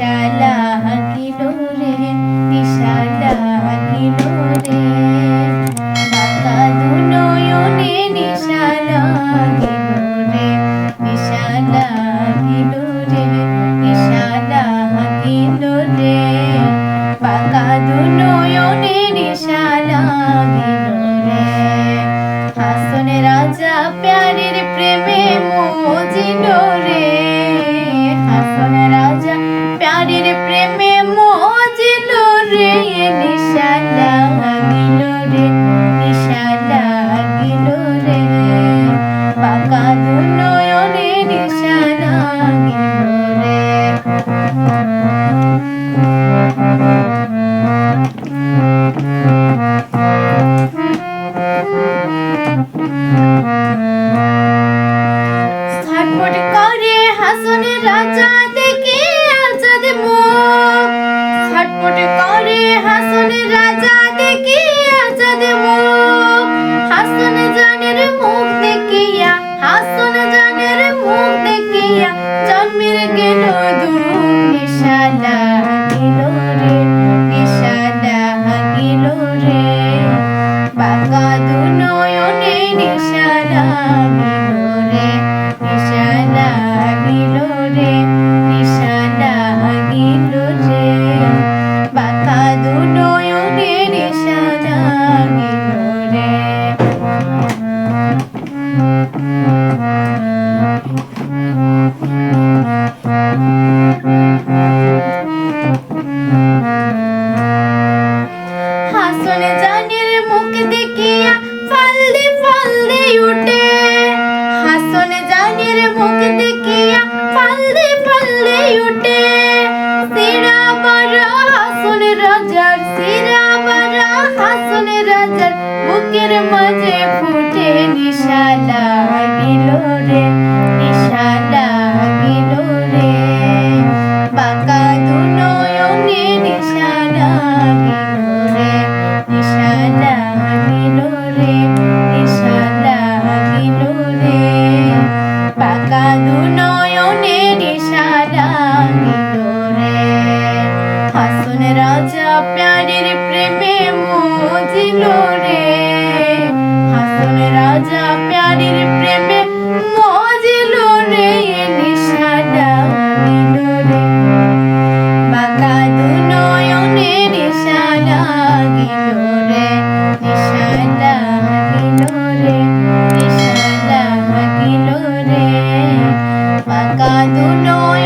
পিসালা হাগিল রে পিসালা হাগিল রে। নিশালা হাগিল রে নিশালা হাগিল রে নিশালা হাগিল রে। বাঁকা দু নয়নে নিশালা হাগিল রে। হাসনে রাজা প্যারের প্রেমে মোজিল রে। ইশারা গেল রে ইশারা গেল রে। বাঁকা দু নয়নের ইশারা বুকের মাঝে ফুটে নিশা লাগিল রে নিশা লাগিল রে। বাঁকা দু নয়নে নিশা লাগিল রে নিশা লাগিল রে। নিশা লাগিল রে বাঁকা রে। রাজা প্রেমে মজিল রে Pagkadunon